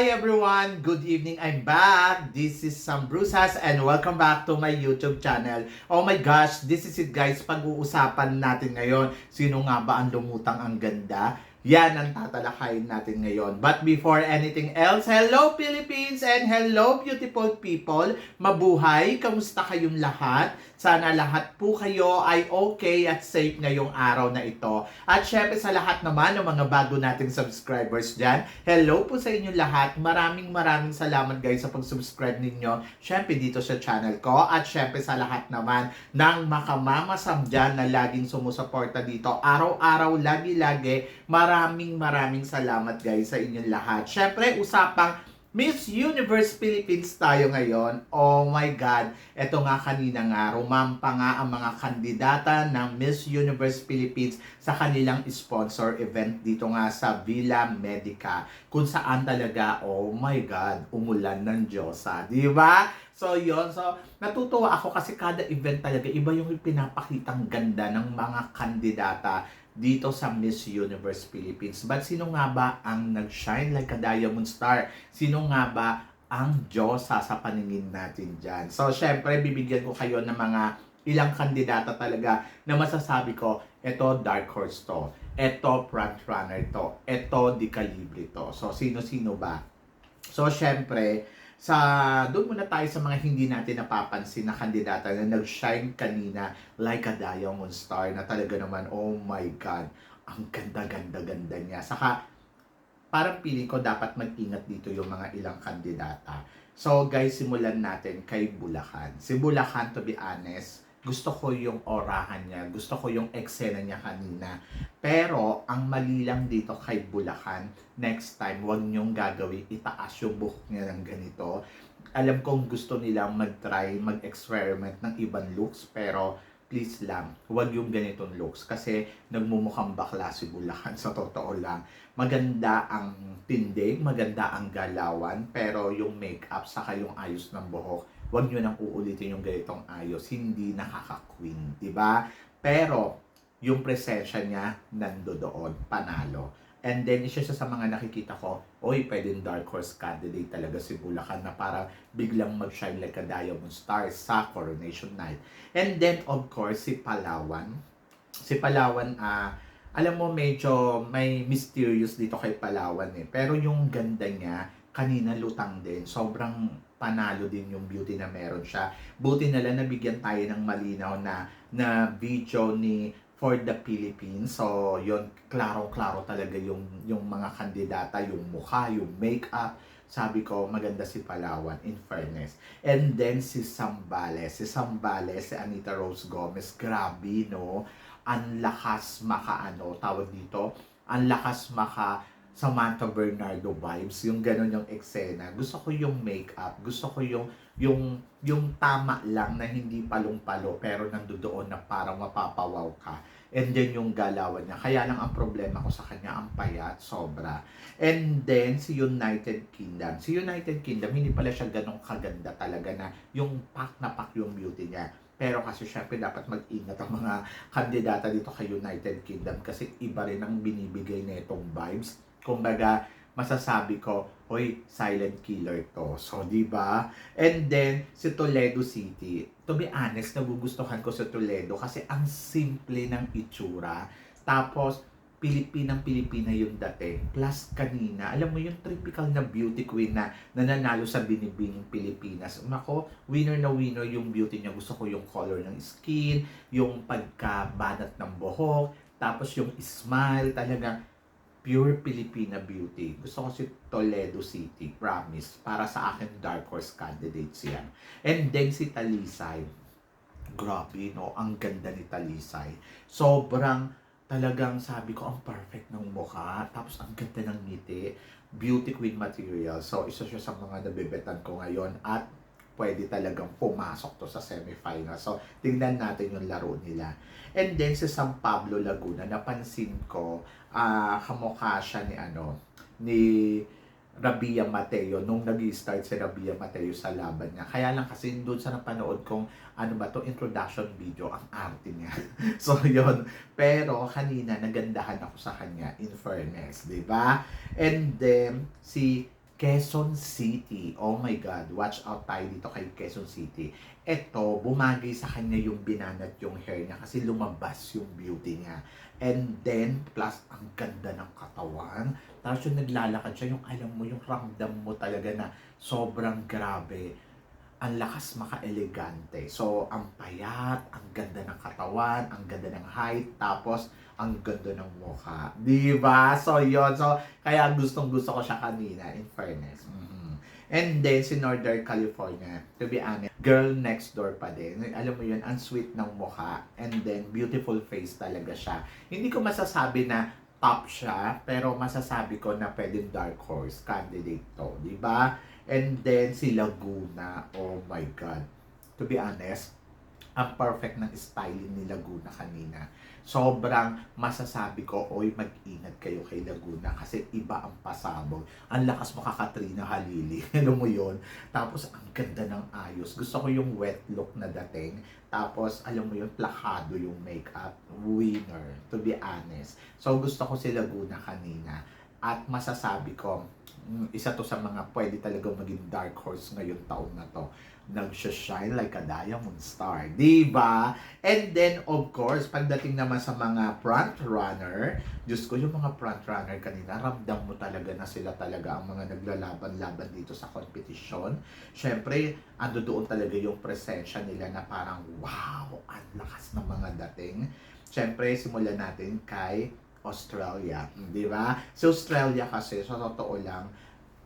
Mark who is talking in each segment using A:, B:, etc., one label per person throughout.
A: Hi everyone! Good evening! I'm back! This is Sam Brusas and welcome back to my YouTube channel. Oh my gosh, this is it guys. Pag-uusapan natin ngayon, sino nga ba ang lumutang ang ganda? Yan ang tatalakayin natin ngayon. But before anything else, hello Philippines and hello beautiful people! Mabuhay! Kamusta kayong lahat? Sana lahat po kayo ay okay at safe ngayong araw na ito. At syempre sa lahat naman ng mga bago nating subscribers dyan, hello po sa inyo lahat. Maraming maraming salamat guys sa pag-subscribe ninyo. Syempre dito sa channel ko. At syempre sa lahat naman ng makamamasam dyan na laging sumusuporta dito. Araw-araw, lagi-lagi. Maraming maraming salamat guys sa inyong lahat. Syempre usapang Miss Universe Philippines tayo ngayon. Oh my God. Ito nga kanina nga, rumampa nga ang mga kandidata ng Miss Universe Philippines sa kanilang sponsor event dito nga sa Villa Medica. Kung saan talaga, oh my God, umulan ng Diyosa. Di ba? So, yon So, natutuwa ako kasi kada event talaga, iba yung pinapakitang ganda ng mga kandidata dito sa Miss Universe Philippines. But sino nga ba ang nag-shine like a diamond star? Sino nga ba ang Diyosa sa paningin natin dyan? So, syempre, bibigyan ko kayo ng mga ilang kandidata talaga na masasabi ko, eto dark horse to, eto front runner to, eto di calibre to. So, sino-sino ba? So, syempre, sa doon muna tayo sa mga hindi natin napapansin na kandidata na nag-shine kanina like a diamond star na talaga naman, oh my God, ang ganda-ganda-ganda niya. Saka, parang feeling ko dapat mag-ingat dito yung mga ilang kandidata. So guys, simulan natin kay Bulacan. Si Bulacan, to be honest, gusto ko yung orahan niya, gusto ko yung eksena niya kanina. Pero, ang mali lang dito kay Bulacan, next time, wag niyong gagawin, itaas yung buhok niya ng ganito. Alam kong gusto nilang mag-try, mag-experiment ng ibang looks, pero please lang, wag yung ganitong looks. Kasi nagmumukhang bakla si Bulacan, sa totoo lang. Maganda ang tindig, maganda ang galawan, pero yung makeup, saka yung ayos ng buhok, wag nyo nang uulitin yung ganitong ayos. Hindi nakaka-queen, di ba? Pero, yung presensya niya, nando doon, panalo. And then, isa siya sa mga nakikita ko, oy, pwedeng dark horse candidate talaga si Bulacan na para biglang mag-shine like a diamond star sa Coronation Night. And then, of course, si Palawan. Si Palawan, ah, alam mo, medyo may mysterious dito kay Palawan eh. Pero yung ganda niya, kanina lutang din. Sobrang panalo din yung beauty na meron siya. Buti na lang nabigyan tayo ng malinaw na na video ni for the Philippines. So, yon klaro-klaro talaga yung yung mga kandidata, yung mukha, yung makeup. Sabi ko, maganda si Palawan, in fairness. And then, si Sambales. Si Sambales, si Anita Rose Gomez. Grabe, no? Ang lakas maka, ano, tawag dito, ang lakas maka Samantha Bernardo vibes, yung ganun yung eksena. Gusto ko yung makeup, gusto ko yung yung yung tama lang na hindi palong-palo pero nandoon na parang mapapawaw ka. And then yung galawan niya. Kaya lang ang problema ko sa kanya, ang payat, sobra. And then si United Kingdom. Si United Kingdom, hindi pala siya ganun kaganda talaga na yung pak na pak yung beauty niya. Pero kasi syempre dapat mag-ingat ang mga kandidata dito kay United Kingdom kasi iba rin ang binibigay na itong vibes kumbaga, masasabi ko, oy, silent killer to. So, di ba? And then, si Toledo City. To be honest, nagugustuhan ko sa Toledo kasi ang simple ng itsura. Tapos, Pilipinang Pilipina yung dating. Plus, kanina, alam mo yung typical na beauty queen na nananalo sa binibing Pilipinas. Nako, winner na winner yung beauty niya. Gusto ko yung color ng skin, yung pagkabanat ng buhok, tapos yung smile, talaga pure Filipina beauty. Gusto ko si Toledo City, promise. Para sa akin, dark horse candidates yan. And then si Talisay. Grabe, no? Ang ganda ni Talisay. Sobrang talagang sabi ko, ang perfect ng mukha. Tapos ang ganda ng ngiti. Beauty queen material. So, isa siya sa mga nabibetan ko ngayon. At pwede talagang pumasok to sa semifinal. So, tingnan natin yung laro nila. And then sa San Pablo, Laguna, napansin ko, ah kamukha siya ni ano, ni Rabia Mateo nung nag start si Rabia Mateo sa laban niya. Kaya lang kasi doon sa napanood kong ano ba to introduction video ang arte niya. so yon pero kanina nagandahan ako sa kanya in fairness, 'di ba? And then si Quezon City. Oh my God, watch out tayo dito kay Quezon City. Ito, bumagay sa kanya yung binanat yung hair niya kasi lumabas yung beauty niya. And then, plus, ang ganda ng katawan. Tapos yung naglalakad siya, yung alam mo, yung ramdam mo talaga na sobrang grabe. Ang lakas maka-elegante. So, ang payat, ang ganda ng katawan, ang ganda ng height, tapos ang ganda ng mukha. Di ba? So, yon So, kaya gustong gusto ko siya kanina, in fairness. Mhm. And then, si Northern California, to be honest, girl next door pa din. Alam mo yun, ang sweet ng mukha. And then, beautiful face talaga siya. Hindi ko masasabi na top siya, pero masasabi ko na pwedeng dark horse candidate to. Di ba? And then, si Laguna. Oh my God. To be honest, ang perfect ng styling ni Laguna kanina. Sobrang masasabi ko, oy, mag-ingat kayo kay Laguna kasi iba ang pasabog. Ang lakas mo kakatrina halili. Alam mo yun? Tapos, ang ganda ng ayos. Gusto ko yung wet look na dating. Tapos, alam mo yun, plakado yung makeup. Winner, to be honest. So, gusto ko si Laguna kanina. At masasabi ko, mm, isa to sa mga pwede talagang maging dark horse ngayong taon na to nag-shine like a diamond star. Di ba? And then, of course, pagdating naman sa mga front runner, Diyos ko, yung mga front runner kanina, ramdam mo talaga na sila talaga ang mga naglalaban-laban dito sa competition. Siyempre, ando doon talaga yung presensya nila na parang, wow, ang lakas ng mga dating. Siyempre, simulan natin kay Australia. Di ba? Sa Australia kasi, sa totoo lang,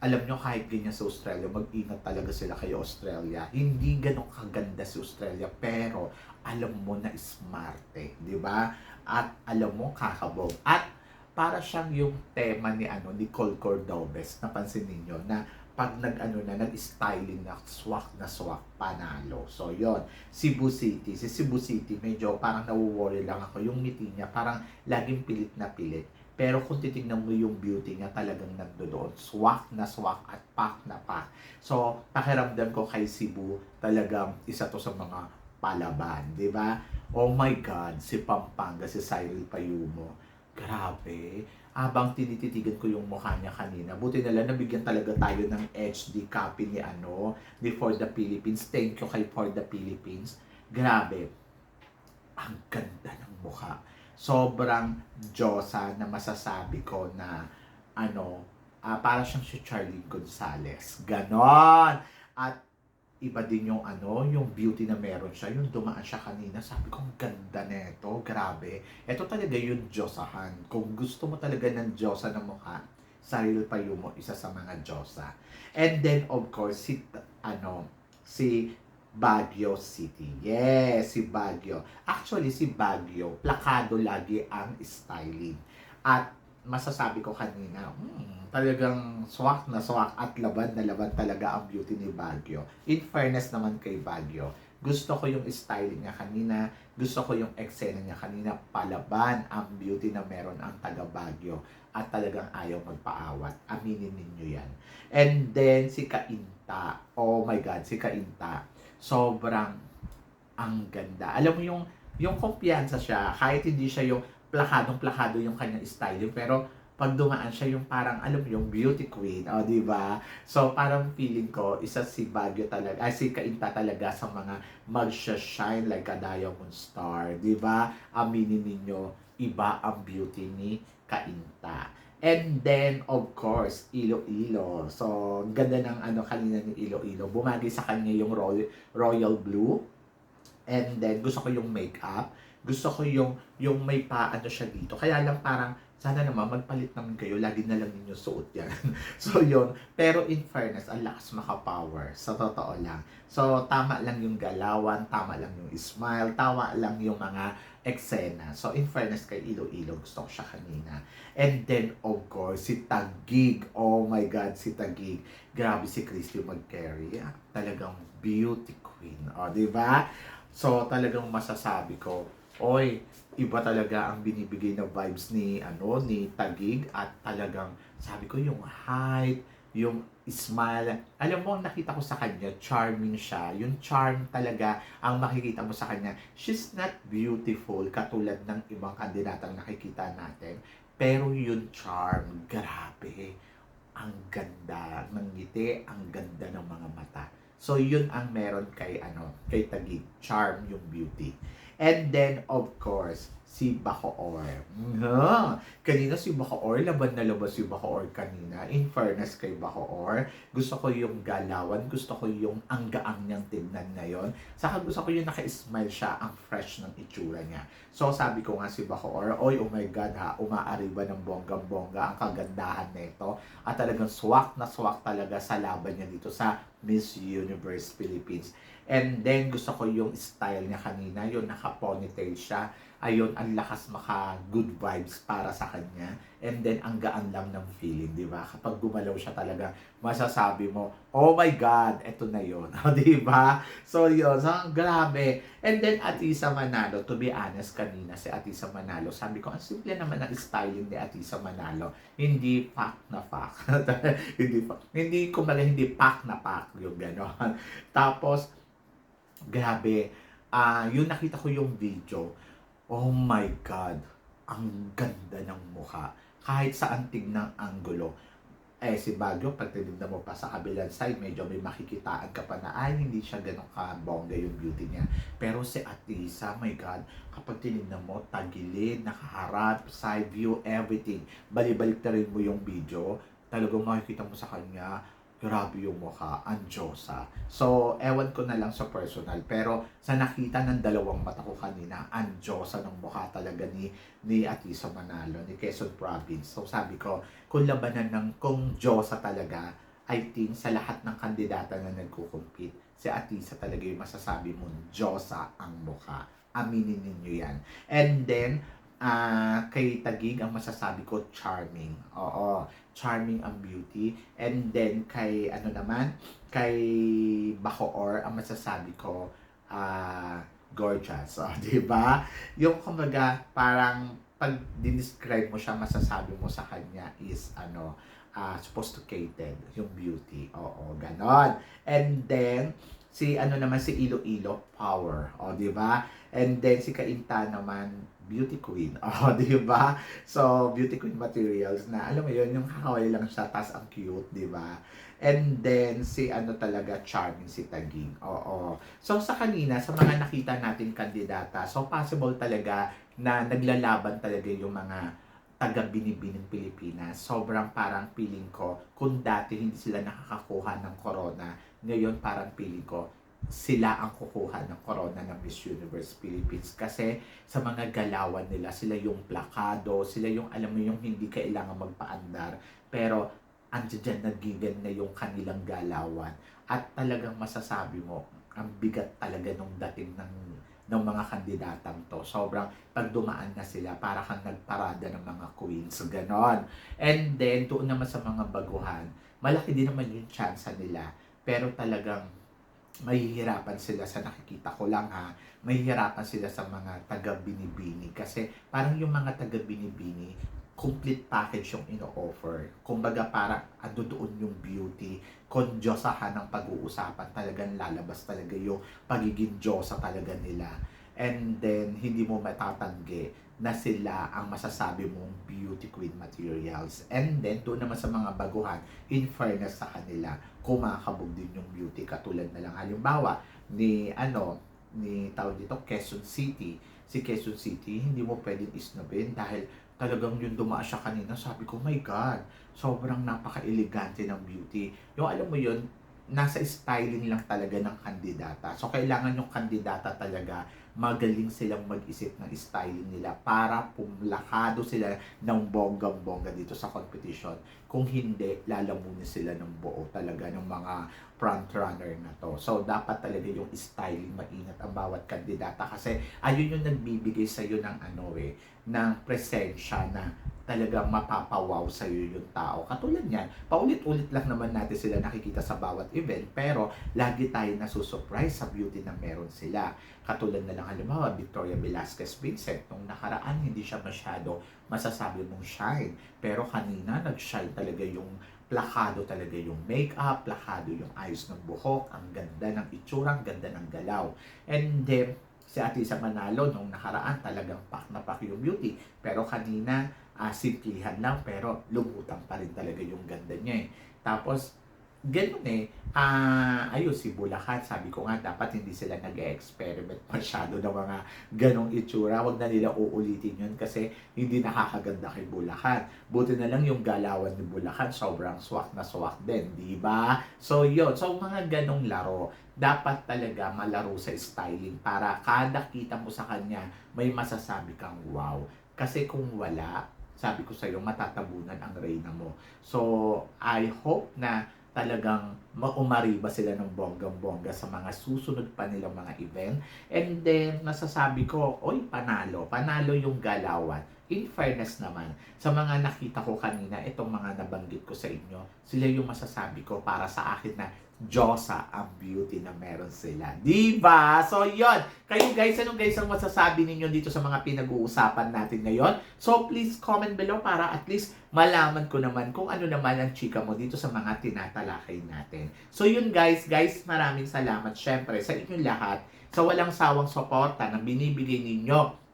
A: alam nyo kahit ganyan sa Australia, mag-ingat talaga sila kay Australia. Hindi ganun kaganda si Australia, pero alam mo na smarte, di ba? At alam mo kakabog. At para siyang yung tema ni ano ni Cole Cordobes, napansin niyo na pag nag-ano na, nag-styling na swak na swak, panalo. So, yon Cebu City. Si Cebu City, medyo parang nawo-worry lang ako. Yung ngiti niya, parang laging pilit na pilit. Pero kung titignan mo yung beauty niya, talagang nandoon. Swak na swak at pak na pak. So, pakiramdam ko kay Cebu, talagang isa to sa mga palaban, di ba? Oh my God, si Pampanga, si Cyril Payumo. Grabe. Habang tinititigan ko yung mukha niya kanina, buti na lang nabigyan talaga tayo ng HD copy ni ano, ni For the Philippines. Thank you kay For the Philippines. Grabe. Ang ganda ng mukha sobrang Diyosa na masasabi ko na ano, uh, para siyang si Charlie Gonzalez. Ganon! At iba din yung ano, yung beauty na meron siya. Yung dumaan siya kanina, sabi ko, ang ganda nito, grabe. Ito talaga yung Diyosahan. Kung gusto mo talaga ng Diyosa na mukha, Cyril Payumo, isa sa mga Diyosa. And then, of course, si, ano, si Baguio City. Yes, si Baguio. Actually, si Baguio, plakado lagi ang styling. At masasabi ko kanina, hmm, talagang swak na swak at laban na laban talaga ang beauty ni Baguio. In fairness naman kay Baguio, gusto ko yung styling niya kanina, gusto ko yung eksena niya kanina, palaban ang beauty na meron ang taga Baguio at talagang ayaw magpaawat. Aminin ninyo yan. And then si Kainta, oh my God, si Kainta, sobrang ang ganda. Alam mo yung yung kumpiyansa siya, kahit hindi siya yung plakadong-plakado yung kanyang style, pero pag dumaan siya yung parang, alam mo yung beauty queen, o oh, di ba? So, parang feeling ko, isa si Baguio talaga, ay si Kainta talaga sa mga magsha-shine like a diamond star, di ba? Aminin ninyo, iba ang beauty ni Kainta. And then, of course, Iloilo. So, ganda ng ano kanina ni Iloilo. Bumagi sa kanya yung royal, royal blue. And then, gusto ko yung makeup. Gusto ko yung, yung may paano siya dito. Kaya lang parang, sana naman magpalit naman kayo. Lagi na lang ninyo suot yan. so, yun. Pero in fairness, ang lakas maka-power. Sa totoo lang. So, tama lang yung galawan, tama lang yung smile, tama lang yung mga eksena. So, in fairness kay Iloilo, gusto ko siya kanina. And then, of course, si Tagig. Oh my God, si Tagig. Grabe si Christy mag-carry. Ah, talagang beauty queen. O, oh, di ba? So, talagang masasabi ko, oy, iba talaga ang binibigay na vibes ni ano ni Tagig at talagang sabi ko yung height, yung smile. Alam mo, nakita ko sa kanya, charming siya. Yung charm talaga ang makikita mo sa kanya. She's not beautiful katulad ng ibang kandidatang nakikita natin. Pero yung charm, grabe. ang ganda ng ngiti, ang ganda ng mga mata. So yun ang meron kay ano, kay Tagig, charm yung beauty. And then of course, si Bacoor. Nga! Kanina si Bacoor, laban na laban si Bacoor kanina. In fairness kay Bacoor, gusto ko yung galawan, gusto ko yung anggaang niyang tignan ngayon. Saka gusto ko yung naka-smile siya, ang fresh ng itsura niya. So sabi ko nga si Bacoor, oy oh my God ha, umaariba ng bonggang-bongga ang kagandahan nito. At talagang swak na swak talaga sa laban niya dito sa Miss Universe Philippines. And then gusto ko yung style niya kanina, yung naka-ponytail siya. Ayun, ang lakas maka good vibes para sa kanya. And then ang gaan lang ng feeling, di ba? Kapag gumalaw siya talaga, masasabi mo, oh my God, eto na yun. di ba? So yun, so grabe. And then Atisa Manalo, to be honest kanina, si Atisa Manalo, sabi ko, ang simple naman ang styling ni Atisa Manalo. Hindi pack na pack. hindi, pa- hindi, kumbaga, hindi pack na pack yung gano'n. Tapos, grabe, ah yung nakita ko yung video, oh my God, ang ganda ng mukha. Kahit sa antig ng anggulo. Eh, si Baguio, pag tinignan mo pa sa kabilang side, medyo may makikitaan ka pa na, ay, hindi siya ganun kabongga yung beauty niya. Pero si Atisa, my God, kapag tinignan mo, tagilid, nakaharap, side view, everything. Balibalik na rin mo yung video, talagang makikita mo sa kanya, grabe yung mukha, ang Diyosa. So, ewan ko na lang sa personal, pero sa nakita ng dalawang mata ko kanina, ang Diyosa ng mukha talaga ni, ni Atisa Manalo, ni Quezon Province. So, sabi ko, kung labanan ng kung Diyosa talaga, I think sa lahat ng kandidata na nagko-compete, si Atisa talaga yung masasabi mo, Diyosa ang mukha. Aminin ninyo yan. And then, ah kay Tagig, ang masasabi ko, charming. Oo, charming ang beauty. And then, kay, ano naman, kay Bacoor, ang masasabi ko, ah gorgeous. O, di ba? Yung, kumbaga, parang, pag dinescribe mo siya, masasabi mo sa kanya is, ano, ah sophisticated, yung beauty. Oo, ganon. And then, si ano naman si Iloilo power o di ba and then si Kainta naman beauty queen. O di ba? So beauty queen materials na alam mo yun yung kakaway lang siya tas ang cute di ba? And then si ano talaga charming si Tagig. Oo. So sa kanina sa mga nakita natin kandidata so possible talaga na naglalaban talaga yung mga taga binibining Pilipinas. Sobrang parang feeling ko, kung dati hindi sila nakakakuha ng corona, ngayon parang feeling ko, sila ang kukuha ng corona ng Miss Universe Philippines kasi sa mga galawan nila sila yung plakado sila yung alam mo yung hindi kailangan magpaandar pero andiyan nagigan na yung kanilang galawan at talagang masasabi mo ang bigat talaga nung dating ng ng mga kandidatang to. Sobrang pag dumaan na sila, para kang nagparada ng mga queens. Ganon. And then, doon naman sa mga baguhan, malaki din naman yung chance nila. Pero talagang mahihirapan sila sa nakikita ko lang ha. Mahihirapan sila sa mga taga-binibini. Kasi parang yung mga taga-binibini, complete package yung ino-offer. Kumbaga parang ando doon yung beauty, kung Diyosahan ng pag-uusapan, talagang lalabas talaga yung pagiging Diyosa talaga nila. And then, hindi mo matatanggi na sila ang masasabi mong beauty queen materials. And then, doon naman sa mga baguhan, in fairness sa kanila, kumakabog din yung beauty. Katulad na lang, halimbawa, ni, ano, ni tawag dito, Quezon City. Si Quezon City, hindi mo pwedeng isnobin dahil talagang yung dumaan siya kanina, sabi ko, my God, sobrang napaka-elegante ng beauty. Yung alam mo yun, nasa styling lang talaga ng kandidata. So, kailangan yung kandidata talaga magaling silang mag-isip ng styling nila para pumlakado sila ng bonggang-bongga dito sa competition. Kung hindi, lalamunin sila ng buo talaga ng mga front runner na to. So, dapat talaga yung styling maingat ang bawat kandidata kasi ayun yung nagbibigay sa iyo ng ano eh, ng presensya na talagang mapapawaw sa iyo yung tao. Katulad niyan, paulit-ulit lang naman natin sila nakikita sa bawat event, pero lagi tayo nasusurprise sa beauty na meron sila. Katulad na lang halimbawa, Victoria Velasquez Vincent, nung nakaraan hindi siya masyado masasabi mong shine. Pero kanina, nag-shine talaga yung plakado talaga yung makeup, plakado yung ayos ng buhok, ang ganda ng itsura, ang ganda ng galaw. And then, si Ate sa Manalo nung nakaraan talagang pak na pak yung beauty. Pero kanina, ah, simplihan lang pero lumutang pa rin talaga yung ganda niya eh. Tapos, ganun eh. Ah, ayun, si Bulacan, sabi ko nga, dapat hindi sila nag-experiment masyado ng mga ganong itsura. Huwag na nila uulitin yun kasi hindi nakakaganda kay Bulacan. Buti na lang yung galawan ni Bulacan, sobrang swak na swak din, di ba? So, yun. So, mga ganong laro, dapat talaga malaro sa styling para kada kita mo sa kanya, may masasabi kang wow. Kasi kung wala, sabi ko sa'yo, matatabunan ang reyna mo. So, I hope na talagang maumariba sila ng bonggang-bongga sa mga susunod pa nilang mga event. And then, nasasabi ko, oy, panalo. Panalo yung galawan. In fairness naman, sa mga nakita ko kanina, itong mga nabanggit ko sa inyo, sila yung masasabi ko para sa akin na Diyosa ang beauty na meron sila. Diba? So, yon Kayo guys, anong guys ang masasabi ninyo dito sa mga pinag-uusapan natin ngayon? So, please comment below para at least malaman ko naman kung ano naman ang chika mo dito sa mga tinatalakay natin. So, yun guys. Guys, maraming salamat syempre sa inyong lahat sa walang sawang suporta na binibigay ninyo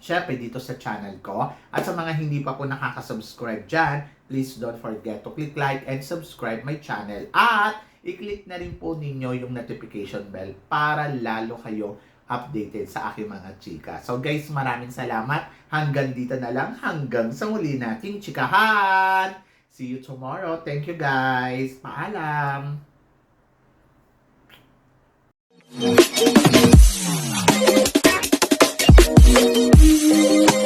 A: syempre dito sa channel ko. At sa mga hindi pa po nakaka-subscribe dyan, please don't forget to click like and subscribe my channel. At i-click na rin po ninyo yung notification bell para lalo kayo updated sa aking mga chika. So guys, maraming salamat. Hanggang dito na lang. Hanggang sa muli nating chikahan. See you tomorrow. Thank you guys. Paalam.
B: Thank you.